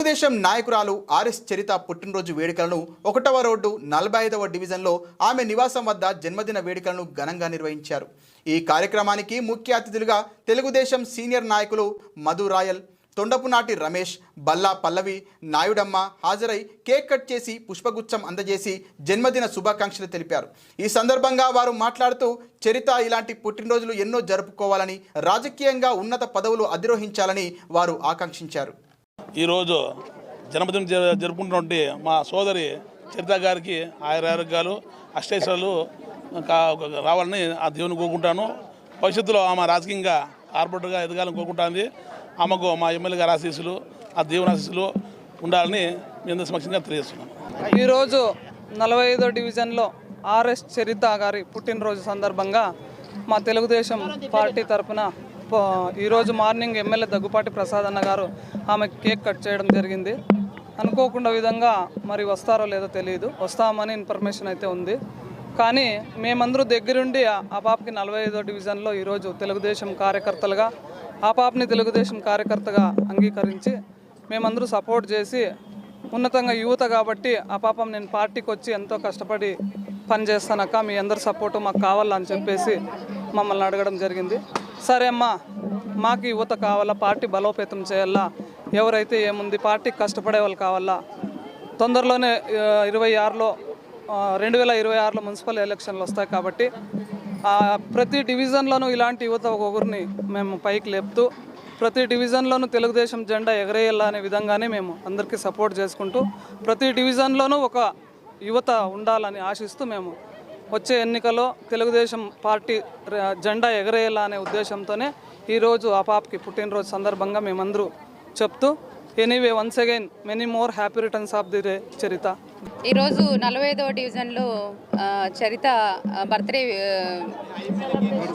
తెలుగుదేశం నాయకురాలు ఆర్ఎస్ చరిత పుట్టినరోజు వేడుకలను ఒకటవ రోడ్డు నలభై ఐదవ డివిజన్లో ఆమె నివాసం వద్ద జన్మదిన వేడుకలను ఘనంగా నిర్వహించారు. ఈ కార్యక్రమానికి ముఖ్య అతిథులుగా తెలుగుదేశం సీనియర్ నాయకులు మధు రాయల్ తొండపునాటి రమేష్ బల్లా పల్లవి నాయుడమ్మ హాజరై కేక్ కట్ చేసి పుష్పగుచ్చం అందజేసి జన్మదిన శుభాకాంక్షలు తెలిపారు. ఈ సందర్భంగా వారు మాట్లాడుతూ చరిత ఇలాంటి పుట్టినరోజులు ఎన్నో జరుపుకోవాలని రాజకీయంగా ఉన్నత పదవులు అధిరోహించాలని వారు ఆకాంక్షించారు. ఈరోజు జన్మదినం జ- జరుపుకుంటున్నటువంటి మా సోదరి చరిత గారికి ఆయుర ఆరోగ్యాలు అష్టేశ్వరాలు కా- రావాలని ఆ దేవుని కోరుకుంటాను. భవిష్యత్తులో ఆమె రాజకీయంగా కార్పొరేటర్గా ఎదగాలని కోరుకుంటుంది. ఆమెకు మా ఎమ్మెల్యే గారి ఆశీస్సులు ఆ దేవుని ఆశీస్సులు ఉండాలని మేము సమక్షంగా తెలియజేస్తున్నాను. ఈరోజు నలభై ఐదో డివిజన్లో ఆర్ఎస్ చరిత గారి పుట్టినరోజు సందర్భంగా మా తెలుగుదేశం పార్టీ తరఫున ఈరోజు మార్నింగ్ ఎమ్మెల్యే దగ్గుపాటి ప్రసాద్ అన్న గారు ఆమె కేక్ కట్ చేయడం జరిగింది. అనుకోకుండా విధంగా మరి వస్తారో లేదో తెలియదు వస్తామని ఇన్ఫర్మేషన్ అయితే ఉంది. కానీ మేమందరూ దగ్గరుండి ఆ పాపకి నలభై ఐదో డివిజన్లో ఈరోజు తెలుగుదేశం కార్యకర్తలుగా ఆ పాపని తెలుగుదేశం కార్యకర్తగా అంగీకరించి మేమందరూ సపోర్ట్ చేసి ఉన్నతంగా యువత కాబట్టి ఆ పాపం నేను పార్టీకి వచ్చి ఎంతో కష్టపడి పనిచేస్తానక్క మీ అందరి సపోర్టు మాకు కావాలని చెప్పేసి మమ్మల్ని అడగడం జరిగింది. సరే అమ్మా మాకు యువత కావాలా పార్టీ బలోపేతం చేయాలా ఎవరైతే ఏముంది పార్టీకి కష్టపడే వాళ్ళు కావాలా? తొందరలోనే ఇరవై ఆరులో రెండు వేల ఇరవై ఆరులో మున్సిపల్ ఎలక్షన్లు వస్తాయి కాబట్టి ప్రతి డివిజన్లోనూ ఇలాంటి యువత ఒక్కొక్కరిని మేము పైకి లేపుతూ ప్రతి డివిజన్లోనూ తెలుగుదేశం జెండా ఎగరేయాలా అనే విధంగానే మేము అందరికీ సపోర్ట్ చేసుకుంటూ ప్రతి డివిజన్లోనూ ఒక యువత ఉండాలని ఆశిస్తూ మేము వచ్చే ఎన్నికల్లో తెలుగుదేశం పార్టీ జెండా ఎగరేయాలా అనే ఉద్దేశంతోనే ఈరోజు ఆ పాపకి పుట్టినరోజు సందర్భంగా మేమందరూ చెప్తూ anyway once again many more happy returns of the day Charitha. ఈరోజు నలభై ఐదవ డివిజన్లో చరిత బర్త్డే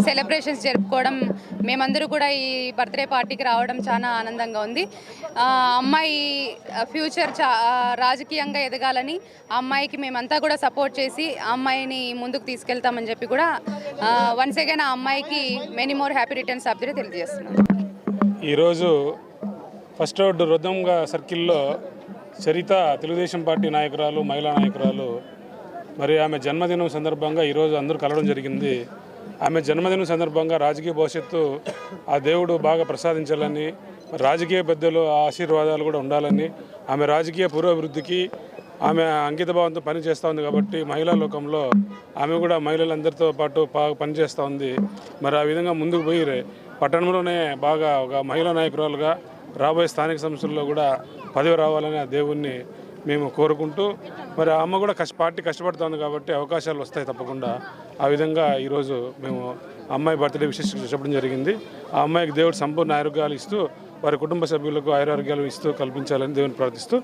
సెలబ్రేషన్స్ జరుపుకోవడం మేమందరూ కూడా ఈ బర్త్డే పార్టీకి రావడం చాలా ఆనందంగా ఉంది. అమ్మాయి ఫ్యూచర్ చా రాజకీయంగా ఎదగాలని అమ్మాయికి మేమంతా కూడా సపోర్ట్ చేసి అమ్మాయిని ముందుకు తీసుకెళ్తామని చెప్పి కూడా వన్స్ అగైన్ ఆ అమ్మాయికి many more happy returns of day తెలియజేస్తున్నాను ఈరోజు ఫస్ట్ రోడ్డు రుదంగా సర్కిల్లో చరిత తెలుగుదేశం పార్టీ నాయకురాలు మహిళా నాయకురాలు. మరి ఆమె జన్మదినం సందర్భంగా ఈరోజు అందరూ కలవడం జరిగింది. ఆమె జన్మదినం సందర్భంగా రాజకీయ భవిష్యత్తు ఆ దేవుడు బాగా ప్రసాదించాలని రాజకీయ పెద్దలు ఆశీర్వాదాలు కూడా ఉండాలని ఆమె రాజకీయ పురోభివృద్ధికి ఆమె అంకితభావంతో పనిచేస్తూ ఉంది కాబట్టి మహిళా లోకంలో ఆమె కూడా మహిళలందరితో పాటు బాగా పనిచేస్తూ ఉంది. మరి ఆ విధంగా ముందుకు పోయి పట్టణంలోనే బాగా ఒక మహిళా నాయకురాలుగా రాబోయే స్థానిక సంస్థల్లో కూడా పదవి రావాలని ఆ దేవుణ్ణి మేము కోరుకుంటూ మరి ఆ అమ్మ కూడా కష్ట పార్టీ కష్టపడుతోంది కాబట్టి అవకాశాలు వస్తాయి తప్పకుండా. ఆ విధంగా ఈరోజు మేము అమ్మాయి బర్త్డే విశేష చెప్పడం జరిగింది. ఆ అమ్మాయికి దేవుడు సంపూర్ణ ఆరోగ్యాలు ఇస్తూ వారి కుటుంబ సభ్యులకు ఆయురారోగ్యాలు ఇస్తూ కల్పించాలని దేవుని ప్రార్థిస్తూ